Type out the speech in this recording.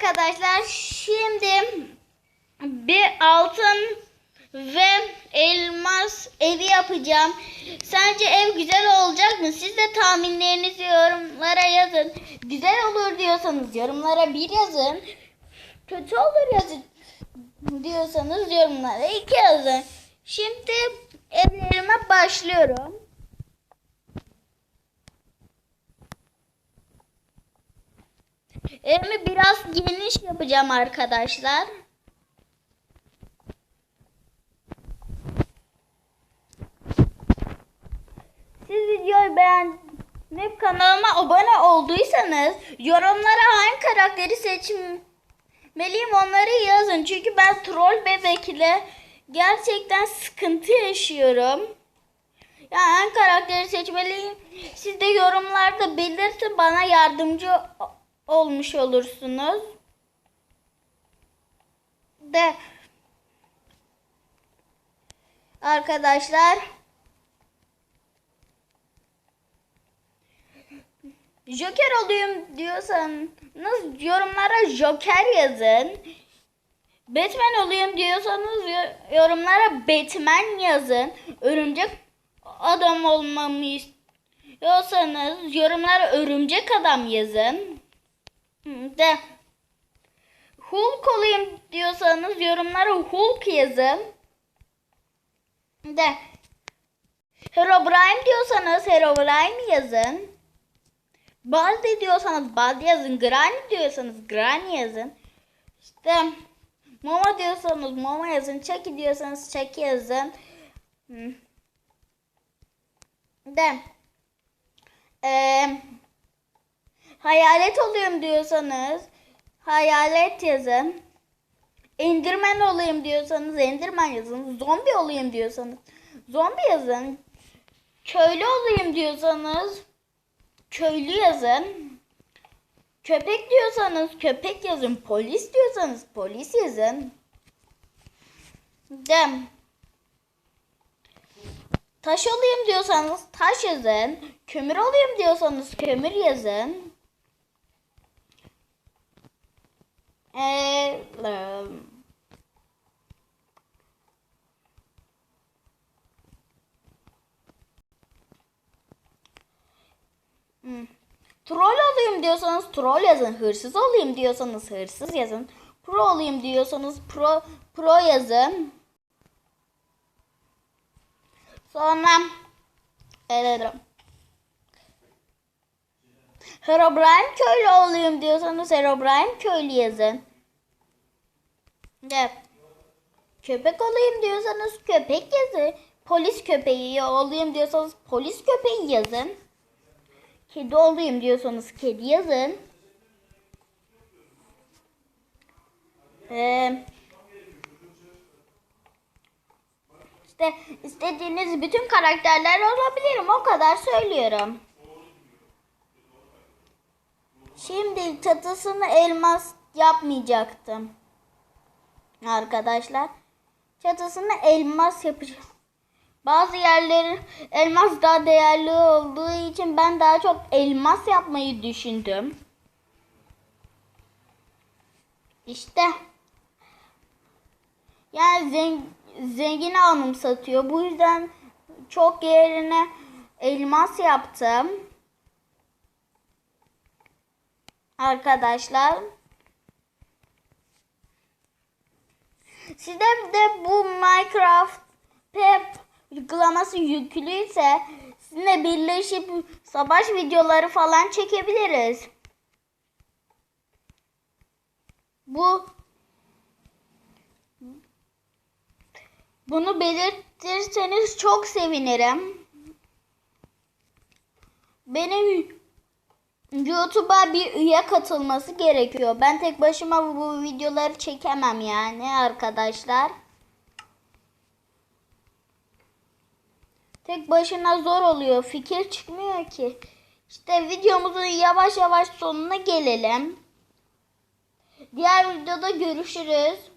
arkadaşlar şimdi bir altın ve elmas evi yapacağım. Sence ev güzel olacak mı? Siz de tahminlerinizi yorumlara yazın. Güzel olur diyorsanız yorumlara bir yazın. Kötü olur yazın diyorsanız yorumlara iki yazın. Şimdi evlerime başlıyorum. Evimi biraz geniş yapacağım arkadaşlar. Siz videoyu beğenip kanalıma abone olduysanız yorumlara hangi karakteri seçmeliyim onları yazın. Çünkü ben troll bebekle gerçekten sıkıntı yaşıyorum. Yani hangi karakteri seçmeliyim siz de yorumlarda belirtin bana yardımcı olmuş olursunuz. De arkadaşlar Joker olayım diyorsanız yorumlara Joker yazın. Batman olayım diyorsanız yo- yorumlara Batman yazın. Örümcek adam olmamı istiyorsanız yorumlara örümcek adam yazın. De Hulk olayım diyorsanız yorumlara Hulk yazın. De Herobrine diyorsanız Herobrine yazın. Baldi diyorsanız Baldi yazın. Granny diyorsanız Granny yazın. İşte Mama diyorsanız Mama yazın. Chucky diyorsanız Chucky yazın. De eee hayalet olayım diyorsanız hayalet yazın. Enderman olayım diyorsanız Enderman yazın. Zombi olayım diyorsanız zombi yazın. Köylü olayım diyorsanız köylü yazın. Köpek diyorsanız köpek yazın. Polis diyorsanız polis yazın. Dem. Taş olayım diyorsanız taş yazın. Kömür olayım diyorsanız kömür yazın. Im, hmm. Troll olayım diyorsanız troll yazın. Hırsız olayım diyorsanız hırsız yazın. Pro olayım diyorsanız pro pro yazın. Sonra Eledim. Herobrine köylü olayım diyorsanız Herobrine köylü yazın. Evet. Köpek olayım diyorsanız köpek yazın. Polis köpeği olayım diyorsanız polis köpeği yazın. Kedi olayım diyorsanız kedi yazın. Ee, işte istediğiniz bütün karakterler olabilirim. O kadar söylüyorum. Şimdi çatısını elmas yapmayacaktım. Arkadaşlar. Çatısını elmas yapacağım. Bazı yerlerin elmas daha değerli olduğu için ben daha çok elmas yapmayı düşündüm. İşte. Yani zen, zengin alım satıyor. Bu yüzden çok yerine elmas yaptım. Arkadaşlar. Sizde de bu Minecraft Pep uygulaması yüklüyse sizinle birleşip savaş videoları falan çekebiliriz. Bu bunu belirtirseniz çok sevinirim. Benim YouTube'a bir üye katılması gerekiyor. Ben tek başıma bu videoları çekemem yani arkadaşlar. Tek başına zor oluyor. Fikir çıkmıyor ki. İşte videomuzun yavaş yavaş sonuna gelelim. Diğer videoda görüşürüz.